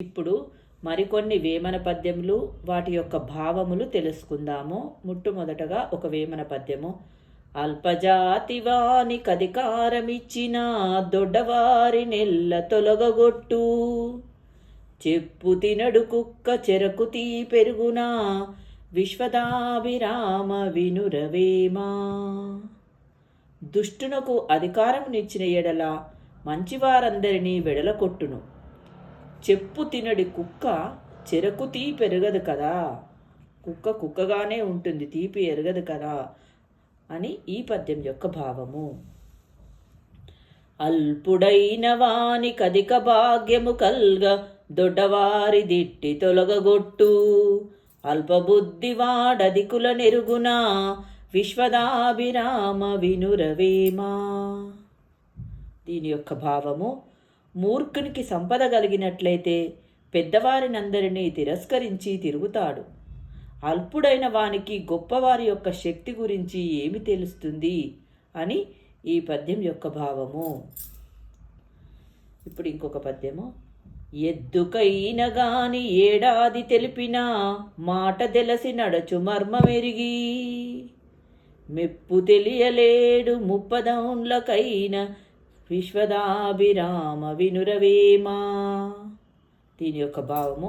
ఇప్పుడు మరికొన్ని వేమన పద్యములు వాటి యొక్క భావములు తెలుసుకుందాము. మొట్టమొదటగా ఒక వేమన పద్యము. అల్పజాతివాని కధికారమిచ్చిన దొడ్డవారి నెల్ల తొలగగొట్టు. చెప్పు తినడు కుక్క చెరకు తీ పెరుగునా. విశ్వదాభిరామ వినురవేమా. దుష్టునకు అధికారమునిచ్చిన ఎడల మంచివారందరినీ వెడలకొట్టును. చెప్పు తినడి కుక్క చెరకు తీ పెరగదు కదా. కుక్క కుక్కగానే ఉంటుంది తీపి ఎరగదు కదా అని ఈ పద్యం యొక్క భావము. అల్పుడైన వాని కదిక భాగ్యము కల్గ దొడ్డవారి దిట్టి తొలగగొట్టు. అల్పబుద్ధి వాడదికుల నెరుగునా విశ్వదాభిరామ వినురవేమా. దీని యొక్క భావము మూర్ఖునికి సంపద కలిగినట్లయితే పెద్దవారినందరినీ తిరస్కరించి తిరుగుతాడు. అల్పుడైన వానికి గొప్పవారి యొక్క శక్తి గురించి ఏమి తెలుస్తుంది అని ఈ పద్యం యొక్క భావము. ఇప్పుడు ఇంకొక పద్యము. ఎద్దుకైన గాని ఏడాది తెలిపినా మాట తెలిసి నడచు మర్మమెరిగి మెప్పు తెలియలేడు ముప్పదౌండ్లకైన విశ్వదాభిరామ వినురవేమా దీని యొక్క భావము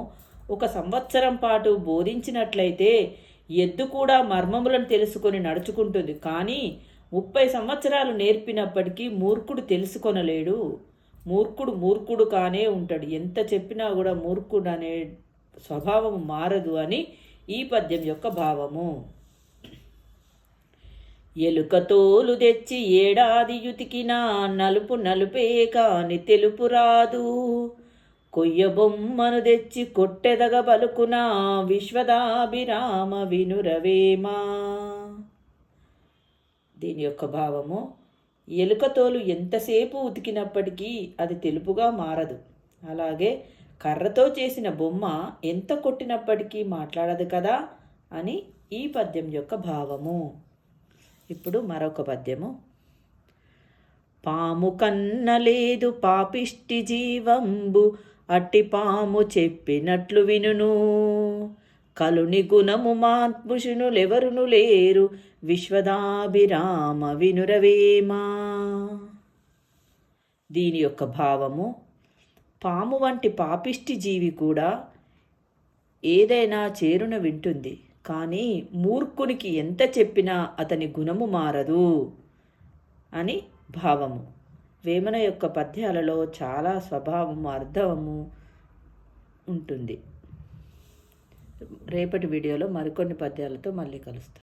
ఒక సంవత్సరం పాటు బోధించినట్లయితే ఎద్దు కూడా మర్మములను తెలుసుకొని నడుచుకుంటుంది. కానీ ముప్పై సంవత్సరాలు నేర్పినప్పటికీ మూర్ఖుడు తెలుసుకొనలేడు. మూర్ఖుడు మూర్ఖుడు కానే ఉంటాడు. ఎంత చెప్పినా కూడా మూర్ఖుడు అనే స్వభావం మారదు అని ఈ పద్యం యొక్క భావము. ఎలుకతోలు తెచ్చి ఏడాది యుతికినా నలుపు నలుపే కాని తెలుపు రాదు. కొయ్య బొమ్మను తెచ్చి కొట్టెదగ పలుకునా విశ్వదాభిరామ వినురవేమా? దీని యొక్క భావము ఎలుకతోలు ఎంతసేపు ఉతికినప్పటికీ అది తెలుపుగా మారదు. అలాగే కర్రతో చేసిన బొమ్మ ఎంత కొట్టినప్పటికీ మాట్లాడదు కదా అని ఈ పద్యం యొక్క భావము. ఇప్పుడు మరొక పద్యము. పాము కన్నలేదు పాపిష్టి జీవంబు అట్టి పాము చెప్పినట్లు వినును. కలుని గుణము మాత్ముషునులెవరును లేరు విశ్వదాభిరామ వినురవేమా. దీని యొక్క భావము పాము వంటి పాపిష్టి జీవి కూడా ఏదైనా చేరున వింటుంది. కానీ మూర్ఖునికి ఎంత చెప్పినా అతని గుణము మారదు అని భావము. వేమన యొక్క పద్యాలలో చాలా స్వభావము అర్థము ఉంటుంది. రేపటి వీడియోలో మరికొన్ని పద్యాలతో మళ్ళీ కలుస్తాను